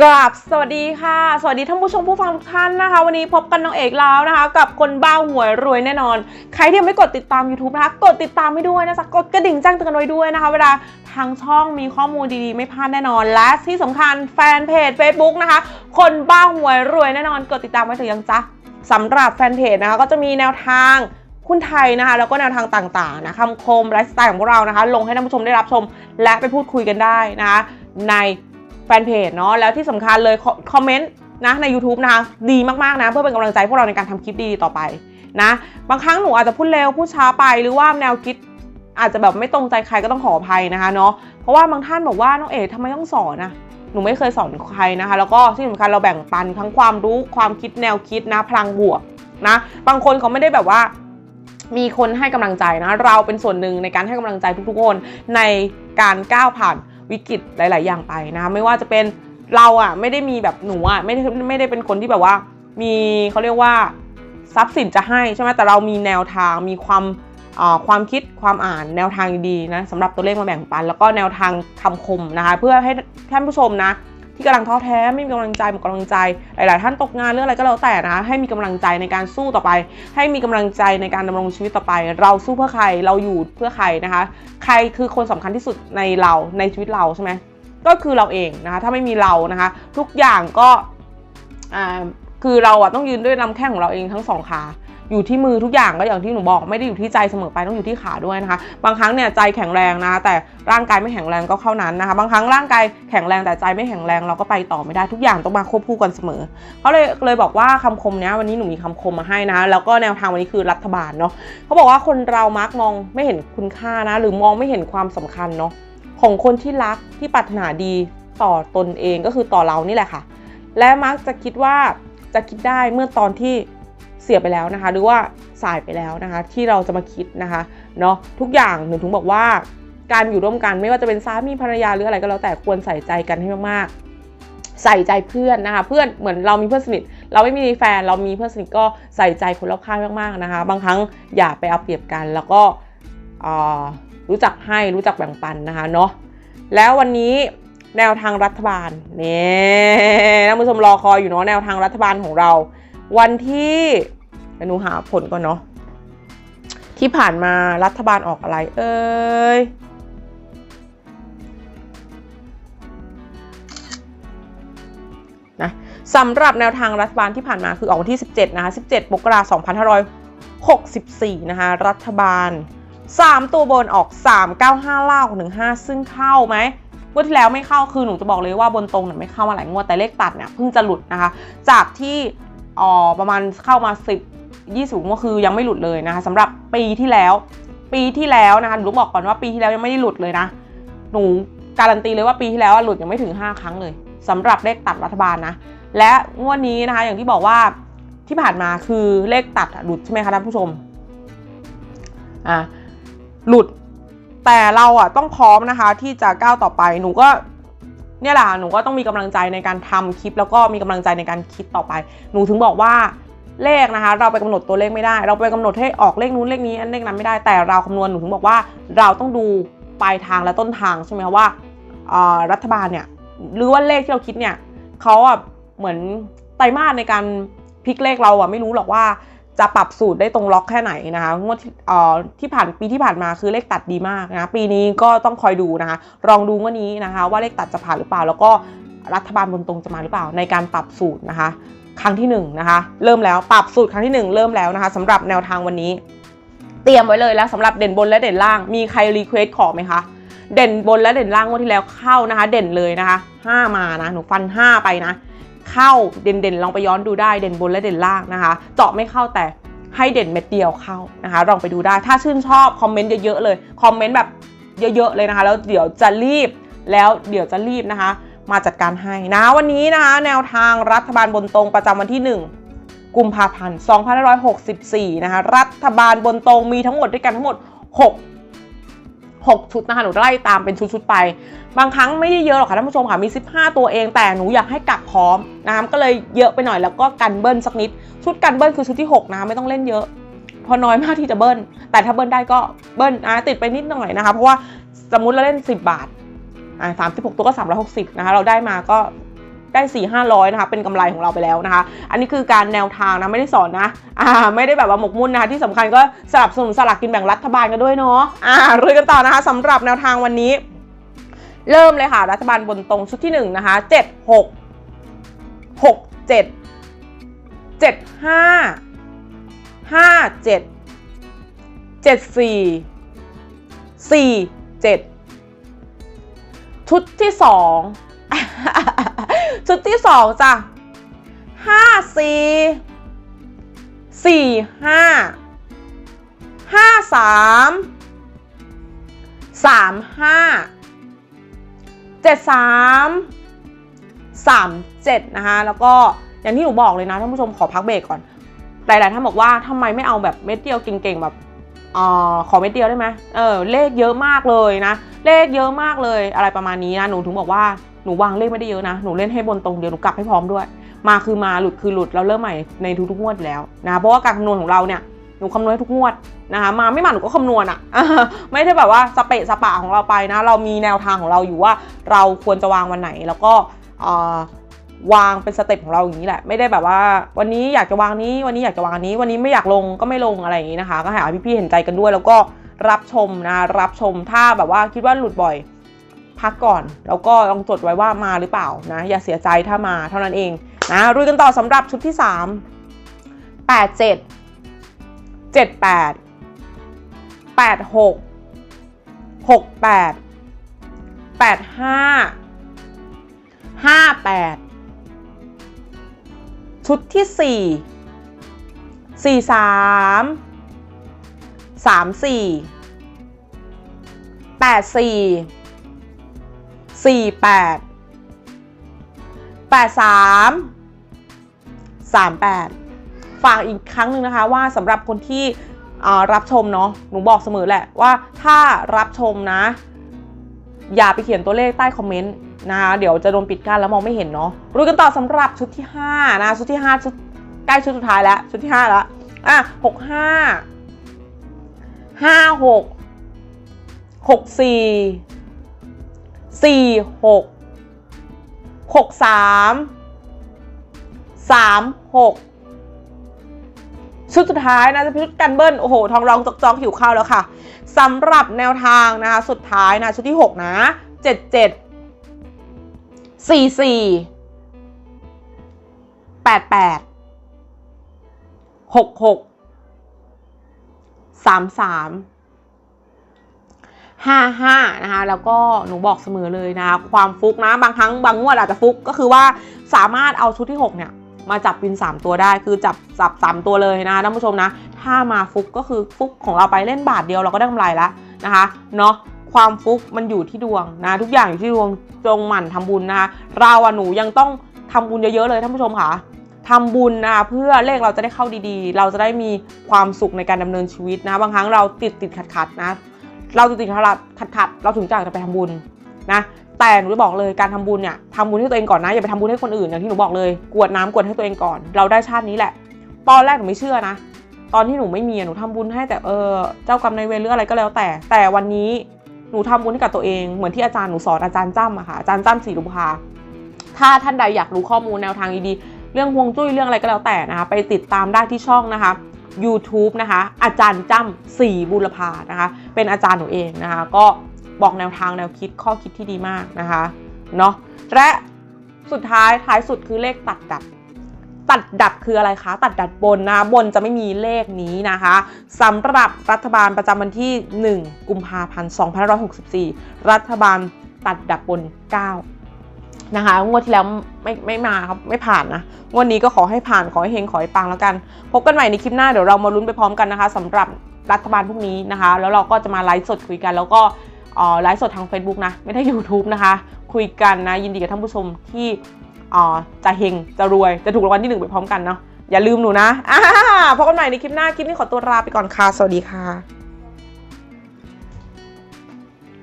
กราบสวัสดีค่ะ สวัสดีท่านผู้ชมผู้ฟังทุกท่านนะคะ วันนี้พบกันน้องเอกแล้วนะคะ กับคนบ้าหวยรวยแน่นอน ใครที่ยังไม่กดติดตาม YouTube นะคะ กดติดตามให้ด้วยนะจ๊ะกดกระดิ่งแจ้งเตือนไว้ด้วยนะคะ เวลาทางช่องมีข้อมูลดีๆ ไม่พลาดแน่นอน และที่สำคัญแฟนเพจ Facebook นะคะ คนบ้าหวยรวยแน่นอน กดติดตามไว้ถึงยังจ๊ะสำหรับแฟนเพจนะคะก็จะมีแนวทางหุ้นไทยนะคะแล้วก็แนวทางต่างๆนะคำคมไลฟ์สไตล์ของพวกเรานะคะ ลงให้ท่านผู้ชมได้รับชม และไปพูดคุยกันได้นะคะใน แฟนเพจเนาะแล้วที่สำคัญเลยคอมเมนต์นะใน YouTube นะคะดีมากๆนะ เพื่อเป็นกำลังใจพวกเราในการทำคลิปดีๆต่อไปนะ บางครั้งหนูอาจจะพูดเร็วพูดช้าไปหรือว่าแนวคิดอาจจะแบบไม่ตรงใจใครก็ต้องขออภัยนะคะเนาะเพราะว่าบางท่านบอกว่าน้องเอ๋ทำไมต้องสอนนะหนูไม่เคยสอนใครนะคะ แล้วก็ที่สำคัญเราแบ่งปันทั้งความรู้ความคิดแนวคิดนะพลังบวกนะบางคนเขาไม่ได้แบบว่า มีคนให้กำลังใจนะ เราเป็นส่วนหนึ่งในการให้กำลังใจทุกๆคนในการก้าวผ่าน วิกฤตหลาย ๆ อย่างไปนะคะไม่ว่าจะเป็นเราอะไม่ได้มีแบบหนูอะไม่ได้ไม่ได้เป็นคนที่แบบว่า มีเขาเรียกว่าทรัพย์สินจะให้ใช่ไหมแต่เรามีแนวทางมีความความคิดความอ่านแนวทางดีๆนะสำหรับตัวเลขมาแบ่งปัน แล้วก็แนวทางคำคมนะคะ เพื่อให้ท่านผู้ชมนะ ที่กำลังท้อแท้ไม่มีกำลังใจหมดกำลังใจหลาย ๆ ท่านตกงานเรื่องอะไรก็แล้วแต่นะให้มีกำลังใจในการสู้ต่อไป ให้มีกำลังใจในการดำรงชีวิตต่อไป เราสู้เพื่อใครเราอยู่เพื่อใครนะคะ ใครคือคนสำคัญที่สุดในเราในชีวิตเราใช่ไหมก็คือเราเองนะคะถ้าไม่มีเรานะคะ ทุกอย่างก็อ่าคือเราอะต้องยืนด้วยลำแข้งของเราเองทั้งสองขา อยู่ที่มือทุกอย่างก็อย่างที่หนูบอกไม่ได้อยู่ที่ใจเสมอไปต้องอยู่ที่ขาด้วยนะคะ บางครั้งเนี่ยใจแข็งแรงนะคะแต่ร่างกายไม่แข็งแรงก็เข้านั้นนะคะ บางครั้งร่างกายแข็งแรงแต่ใจไม่แข็งแรงเราก็ไปต่อไม่ได้ทุกอย่างต้องมาควบคู่กันเสมอเขาเลยเลยบอกว่าคำคมเนี้ยวันนี้หนูมีคำคมมาให้นะแล้วก็แนวทางวันนี้คือรัฐบาลเนาะเขาบอกว่าคนเรามักมองไม่เห็นคุณค่านะ หรือมองไม่เห็นความสำคัญเนาะของคนที่รักที่ปรารถนาดีต่อตนเองก็คือต่อเรานี่แหละค่ะ และมักจะคิดว่าจะคิดได้เมื่อตอนที่ เสียไปแล้วนะคะ หรือว่าสายไปแล้วนะคะ ที่เราจะมาคิดนะคะเนาะทุกอย่างหนูถึงบอกว่าการอยู่ร่วมกันไม่ว่าจะเป็นสามีภรรยาหรืออะไรก็แล้วแต่ควรใส่ใจกันให้มากๆ ใส่ใจเพื่อนนะคะ เพื่อนเหมือนเรามีเพื่อนสนิท เราไม่มีแฟนเรามีเพื่อนสนิทก็ใส่ใจคนรอบข้างมากๆนะคะ บางครั้งอย่าไปเอาเปรียบกัน แล้วก็รู้จักให้รู้จักแบ่งปันนะคะเนาะแล้ววันนี้แนวทางรัฐบาลเนี่ยท่านผู้ชมรอคอยอยู่เนาะแนวทางรัฐบาลของเรา วันที่หนูหาผลก่อนเนาะที่ผ่านมารัฐบาลออกอะไร เอ้ยนะสำหรับแนวทางรัฐบาลที่ผ่านมาคือออกวันที่ 17 นะคะ 17มกราคม2564 นะคะ รัฐบาล 3 ตัวบนออก 395ล่า15 ซึ่งเข้าไหมงวดที่แล้วไม่เข้าคือหนูจะบอกเลยว่าบนตรงเนี่ยไม่เข้ามาหลายงวดแต่เลขตัดเนี่ยเพิ่งจะหลุดนะคะ จากที่ อ๋อประมาณเข้ามา 10 20ก็คือยังไม่หลุดเลยนะคะสำหรับปีที่แล้ว ปีที่แล้วนะคะหนูบอกก่อนว่าปีที่แล้วยังไม่ได้หลุดเลยนะหนูการันตีเลยว่าปีที่แล้วหลุดยังไม่ถึง 5 ครั้งเลยสำหรับเลขตัดรัฐบาลนะและงวดนี้นะคะ อย่างที่บอกว่าที่ผ่านมาคือเลขตัดหลุดใช่ไหมคะท่านผู้ชมอะหลุดแต่เราอะต้องพร้อมนะคะที่จะก้าวต่อไปหนูก็ เนี่ยแหละหนูก็ต้องมีกำลังใจในการทำคลิป แล้วก็มีกำลังใจในการคิดต่อไป หนูถึงบอกว่าเลขนะคะ เราไปกำหนดตัวเลขไม่ได้ เราไปกำหนดให้ออกเลขนู้นเลขนี้อันเลขนั้นไม่ได้แต่เราคำนวณหนูถึงบอกว่าเราต้องดูปลายทางและต้นทางใช่ไหมคะว่ารัฐบาลเนี่ยหรือว่าเลขที่เราคิดเนี่ยเขาอะเหมือนไตรมาสในการพลิกเลขเราอะไม่รู้หรอกว่า จะปรับสูตรได้ตรงล็อกแค่ไหนนะคะงวดที่ผ่านปีที่ผ่านมาคือเลขตัดดีมากนะปีนี้ก็ต้องคอยดูนะคะ ลองดูงวันนี้นะคะ ว่าเลขตัดจะผ่านหรือเปล่า แล้วก็รัฐบาลบนตรงจะมาหรือเปล่าในการปรับสูตรนะคะ ครั้งที่หนึ่งนะคะเริ่มแล้วปรับสูตรครั้งที่หนึ่งเริ่มแล้วนะคะสำหรับแนวทางวันนี้ เตรียมไว้เลยแล้วสำหรับเด่นบนและเด่นล่าง มีใครรีเควสขอไหมคะเด่นบนและเด่นล่างงวดที่แล้วเข้านะคะ เด่นเลยนะคะห้ามานะหนูฟันห้าไปนะ เข้าเด่นเด่นๆ ลองไปย้อนดูได้เด่นบนและเด่นล่างนะคะ เจาะไม่เข้าแต่ให้เด่นเม็ดเดียวเข้านะคะลองไปดูได้ ถ้าชื่นชอบคอมเมนต์เยอะๆเลยคอมเมนต์แบบเยอะๆเลยนะคะ แล้วเดี๋ยวจะรีบแล้วเดี๋ยวจะรีบนะคะ มาจัดการให้นะวันนี้นะคะ แนวทางรัฐบาลบนตรงประจำวันที่ 1 กุมภาพันธ์ 2564 นะคะ รัฐบาลบนตรงมีทั้งหมดด้วยกันทั้งหมด 6 6 ชุดนะคะหนูไล่ตามเป็นชุดๆไป บางครั้งไม่ได้เยอะหรอกค่ะท่านผู้ชมค่ะมี 15 ตัวเองแต่หนูอยากให้กักพร้อมนะคะก็เลยเยอะไปหน่อยแล้วก็กันเบิ้ลสักนิด ชุดกันเบิ้ลคือชุดที่ 6 นะไม่ต้องเล่นเยอะเพอน้อยมากที่จะเบิ้ลแต่ถ้าเบิ้ลได้ก็เบิ้ลอะติดไปนิดหน่อยนะคะเพราะว่าสมมุติเราเล่น 10 บาทอ่าสามสิบหกตัวก็สามร้อยหกสิบนะคะเราได้มาก็ ได้4ี่ห้าร้อยนะคะเป็นกำไรของเราไปแล้วนะคะ อันนี้คือการแนวทางนะไม่ได้สอนนะอ่าไม่ได้แบบว่าหมกมุ่นนะคะที่สำคัญก็สนับสนุนสลากกินแบ่งรัฐบาลกันด้วยเนาะอ่ารุยกันต่อนะคะสำหรับแนวทางวันนี้ เริ่มเลยค่ะ รัฐบาลบนตรงชุดที่หนึ่งนะคะเจ็ดหกหกเจ็ดเจ็ดห้าห้าเจ็ดเจ็ดสี่สี่เจ็ดชุดที่สอง ชุดที่สองจ้ะห้าสี่สี่ห้าห้าสามสามห้าเจ็ดสามสามเจ็ดนะคะแล้วก็อย่างที่หนูบอกเลยนะท่านผู้ชมขอพักเบรกก่อนหลายๆท่านบอกว่าทำไมไม่เอาแบบเม็ดเดียวเก่งๆแบบออขอเม็ดเดียวได้ไหมเออเลขเยอะมากเลยนะ เลขเยอะมากเลยอะไรประมาณนี้นะหนูถึงบอกว่า หนูวางเลขไม่ได้เยอะนะ หนูเล่นให้บนตรงเดียว หนูกลับให้พร้อมด้วย มาคือมาหลุดคือหลุด เราเริ่มใหม่ในทุกๆงวดแล้วนะ เพราะว่าการคำนวณของเราเนี่ย หนูคำนวณให้ทุกงวดนะคะ มาไม่มาหนูก็คำนวณอะ่ะ ไม่ได้แบบว่าสเปะสปะของเราไปนะ เรามีแนวทางของเราอยู่ว่าเราควรจะวางวันไหน แล้วก็วางเป็นสเต็ปของเราอย่างนี้แหละ ไม่ได้แบบว่า วันนี้อยากจะวางนี้ วันนี้อยากจะวางนี้ วันนี้ไม่อยากลงก็ไม่ลงอะไรอย่างนี้นะคะ ก็ห้พี่ๆเห็นใจกันด้วย แล้วก็รับชมนะ รับชม ถ้าแบบว่าคิดว่าหลุดบ่อย พักก่อน แล้วก็ลองจดไว้ว่ามาหรือเปล่านะ อย่าเสียใจถ้ามาเท่านั้นเองนะรุยกันต่อสำหรับชุดที่ 3 8 7 7 8 8 6 6 8 8 5 5 8 ชุดที่ 4 4 3 3 4 8 4 สี่แปดแปดสามสามแปดฝากอีกครั้งหนึ่งนะคะว่าสำหรับคนที่รับชมเนาะหนูบอกเสมอแหละว่าถ้ารับชมนะ อย่าไปเขียนตัวเลขใต้คอมเมนต์นะคะเดี๋ยวจะโดนปิดกั้นแล้วมองไม่เห็นเนาะรู้กันต่อสำหรับชุดที่5นะชุดที่5ชุดใกล้ชุดสุดท้ายแล้ว ชุดที่5แล้วอะหกห้าห้าหกหกสี่ สี่หกหกสามสามหกชุดสุดท้ายนะจะเป็นชุดกันเบิ้ลโอ้โห ทองรองจอกจอกหิวข้าวแล้วค่ะสำหรับแนวทางนะคะสุดท้ายนะชุดที่6นะเจ็ดเจ็ดสี่สี่แปดแปดหกหกสามสาม ห้าห้านะคะแล้วก็หนูบอกเสมอเลยนะคะความฟุกนะบางครั้งบางงวดอาจจะฟุกก็คือว่าสามารถเอาชุดที่ 6 เนี่ย มาจับวิน 3 ตัวได้คือจับจับ 3 ตัวเลยนะท่านผู้ชมนะ ถ้ามาฟุกก็คือฟุกของเราไปเล่นบาทเดียวเราก็ได้กำไรแล้วนะคะเนาะความฟุกมันอยู่ที่ดวงนะ ทุกอย่างอยู่ที่ดวงจงหมั่นทำบุญนะคะเราอะหนูยังต้องทำบุญเยอะๆเลยท่านผู้ชมค่ะทำบุญนะคะเพื่อเลขเราจะได้เข้าดีๆ เราจะได้มีความสุขในการดำเนินชีวิตนะ บางครั้งเราติดติดขัดขัดๆนะ เราจะติดขัดขัดขัดๆเราถึงจะไปทำบุญนะแต่หนูจะบอกเลยการทำบุญเนี่ยทำบุญให้ตัวเองก่อนนะอย่าไปทำบุญให้คนอื่นอย่างที่หนูบอกเลยกวดน้ำกวดให้ตัวเองก่อน เราได้ชาตินี้แหละ ตอนแรกหนูไม่เชื่อนะ ตอนที่หนูไม่มีหนูทำบุญให้แต่เออเจ้ากรรมนายเวรหรืออะไรก็แล้วแต่ แต่วันนี้หนูทำบุญให้กับตัวเองเหมือนที่อาจารย์หนูสอนอาจารย์จ้ำอะค่ะอาจารย์จ้ำศรีรุภาถ้าท่านใดอยากรู้ข้อมูลแนวทางดีๆเรื่องฮวงจุ้ยเรื่องอะไรก็แล้วแต่นะคะไปติดตามได้ที่ช่องนะคะ YouTube นะคะ อาจารย์จ้ำสีบุรพานะคะ เป็นอาจารย์หนูเองนะคะ ก็บอกแนวทางแนวคิดข้อคิดที่ดีมากนะคะเนาะและสุดท้ายท้ายสุดคือเลขตัดดับ ตัดดับคืออะไรคะ ตัดดับบนนะบนจะไม่มีเลขนี้นะคะสำหรับรัฐบาลประจำวันที่ 1 กุมภาพันธ์2564 รัฐบาลตัดดับบน 9 นะคะ งวดที่แล้วไม่ไม่มาครับไม่ผ่านนะงวดนี้ก็ขอให้ผ่านขอให้เฮงขอให้ปังแล้วกัน พบกันใหม่ในคลิปหน้าเดี๋ยวเรามาลุ้นไปพร้อมกันนะคะสำหรับรัฐบาลพวกนี้นะคะ แล้วเราก็จะมาไลฟ์สดคุยกัน แล้วก็อ่อไลฟ์สดทาง Facebook นะ ไม่ได้ YouTube นะคะ คุยกันนะ ยินดีกับท่านผู้ชมที่อ่อจะเฮงจะรวยจะถูกรางวัลที่หนึ่งไปพร้อมกันเนาะอย่าลืมหนูนะพบกันใหม่ในคลิปหน้าคลิปนี้ขอตัวลาไปก่อนค่ะสวัสดีค่ะ